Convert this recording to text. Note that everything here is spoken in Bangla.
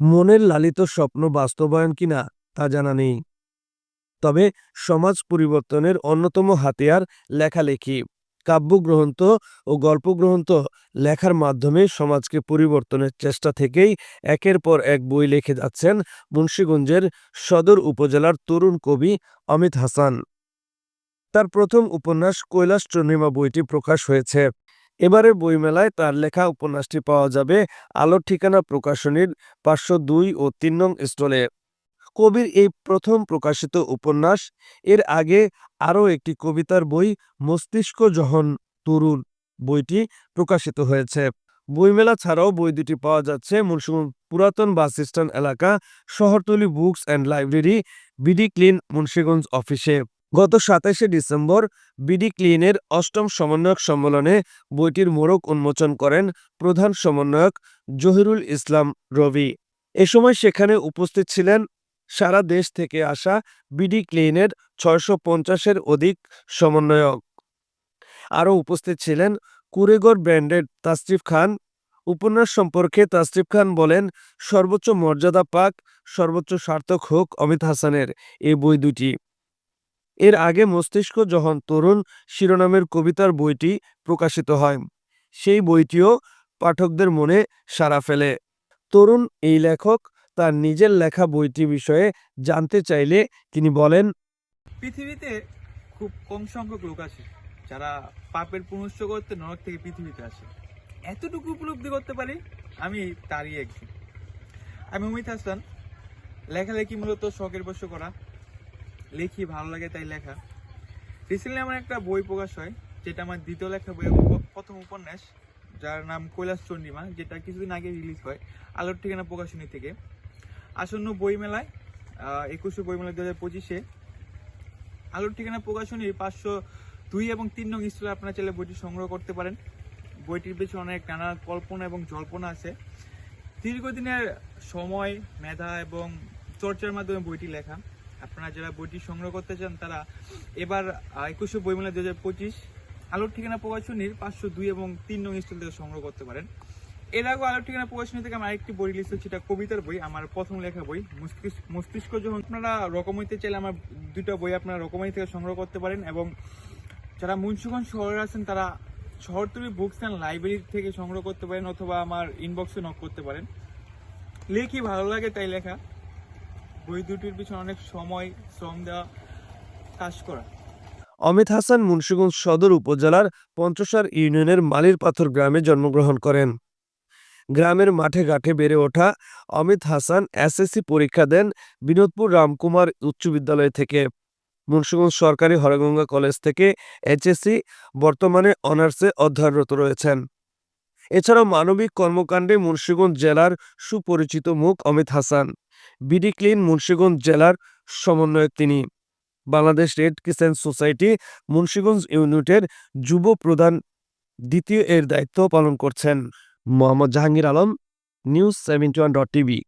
মনের লালিত স্বপ্ন বাস্তবায়ন কিনা তা জানা নেই। তবে সমাজ পরিবর্তনের অন্যতম হাতিয়ার লেখালেখি। কাব্যগ্রন্থ ও গল্পগ্রন্থ লেখার মাধ্যমে সমাজকে পরিবর্তনের চেষ্টা থেকেই একের পর এক বই লিখে যাচ্ছেন মুন্সীগঞ্জের সদর উপজেলার তরুণ কবি অমিত হাসান। তার প্রথম উপন্যাস কৈলাস চন্দ্রিমা বইটি প্রকাশ হয়েছে। এবারের বইমেলায় তার লেখা উপন্যাসটি পাওয়া যাবে আলোর ঠিকানা প্রকাশনীর পাঁচশো দুই ও তিন নং স্টলে। কবির এই প্রথম প্রকাশিত উপন্যাস, এর আগে আরও একটি কবিতার বই, মস্তিষ্ক যখন তরুণ, বইটি প্রকাশিত হয়েছে। বইমেলা ছাড়াও বই দুটি পাওয়া যাচ্ছে মুন্সিগঞ্জ পুরাতন বাস স্ট্যান্ড এলাকা, Shahartali books and library, BD clean Munshiganj অফিসে। গত সাতাশে ডিসেম্বর বিডি ক্লিনের অষ্টম সমন্বয়ক সম্মেলনে বইটির মোড়ক উন্মোচন করেন প্রধান সমন্বয়ক জহিরুল ইসলাম রবি। এ সময় সেখানে উপস্থিত ছিলেন সারা দেশ থেকে আসা বিডি ক্লিনের ছয়শো পঞ্চাশের অধিক সমন্বয়ক। আরও উপস্থিত ছিলেন কুরেগর ব্র্যান্ডের তাসরিফ খান। উপন্যাস সম্পর্কে তাসরিফ খান বলেন, সর্বোচ্চ মর্যাদা পাক, সর্বোচ্চ সার্থক হোক অমিত হাসানের এই বই দুটি। এর আগে মস্তিষ্ক যখন তরুণ শিরোনামের কবিতার বইটি প্রকাশিত হয়, সেই বইটিও পাঠকদের মনে সাড়া ফেলে। তরুণ এই লেখক তার নিজের লেখা বইটি বিষয়ে জানতে চাইলে তিনি বলেন, পৃথিবীতে খুব কম সংখ্যক লোক আছে যারা পাপের পুনশ্চ করতে নরক থেকে পৃথিবীতে আসে। এতটুকু উপলব্ধি করতে পারি? আমি তারই একজন। আমি অমিত হাসান, লেখালেখি মূলত শখের বসে করা। লেখি, ভালো লাগে তাই লেখা। রিসেন্টলি আমার একটা বই প্রকাশ হয়, যেটা আমার দ্বিতীয় লেখা বই প্রথম উপন্যাস, যার নাম কৈলাস চন্ডিমা, যেটা কিছুদিন আগে রিলিজ হয়, আলোর ঠিকানা প্রকাশনী থেকে। আসন্ন বইমেলায় একুশে বইমেলা দু হাজার পঁচিশে, আলোর ঠিকানা প্রকাশনীর পাঁচশো দুই এবং তিন নং স্টলে আপনারা চাইলে বইটি সংগ্রহ করতে পারেন। বইটির পেছনে অনেক নানা কল্পনা এবং জল্পনা আছে। দীর্ঘদিনের সময়, মেধা এবং চর্চার মাধ্যমে বইটি লেখা। আপনারা যারা বইটি সংগ্রহ করতে চান, তারা এবার একুশে বইমেলা দু হাজার পঁচিশ আলোর ঠিকানা প্রকাশনীর পাঁচশো দুই এবং তিন নং স্টল থেকে সংগ্রহ করতে পারেন। এর আগে আলোর ঠিকানা প্রকাশনী থেকে আমার আরেকটি বই রিলিজ হচ্ছে, এটা কবিতার বই, আমার প্রথম লেখা বই, মস্তিষ্ক মস্তিষ্ক যখন আপনারা রকম হইতে চাইলে আমার দুটো বই আপনারা রকমারি থেকে সংগ্রহ করতে পারেন এবং যারা মুন্সিগঞ্জ শহরে আছেন, তারা শহরতলি বুকস অ্যান্ড লাইব্রেরি থেকে সংগ্রহ করতে পারেন অথবা আমার ইনবক্সে নক করতে পারেন। লেখি ভালো লাগে তাই লেখা। বই দুটির পিছনে অনেক সময়, শ্রম দেওয়া কাজ করা। অমিত হাসান মুন্সিগঞ্জ সদর উপজেলার পঞ্চসার ইউনিয়নের মালির পাথর গ্রামে জন্মগ্রহণ করেন। গ্রামের মাঠে ঘাটে বেড়ে ওঠা অমিত হাসান এসএসসি পরীক্ষা দেন বিনোদপুর রামকুমার উচ্চ বিদ্যালয় থেকে। মুন্সিগঞ্জ সরকারি হরগঙ্গা কলেজ থেকে এইচএসসি, বর্তমানে অনার্সে অধ্যয়নরত রয়েছেন। এছাড়াও মানবিক কর্মকাণ্ডে মুন্সিগঞ্জ জেলার সুপরিচিত মুখ অমিত হাসান। বিডি ক্লিন মুন্সীগঞ্জ জেলার সমন্বয়ক তিনি। Bangladesh red crescent society Munshiganj ইউনিটের যুব প্রধান দ্বিতীয় এর দায়িত্ব পালন করছেন। Mohammad Jahangir Alam, news seventy one dot TV.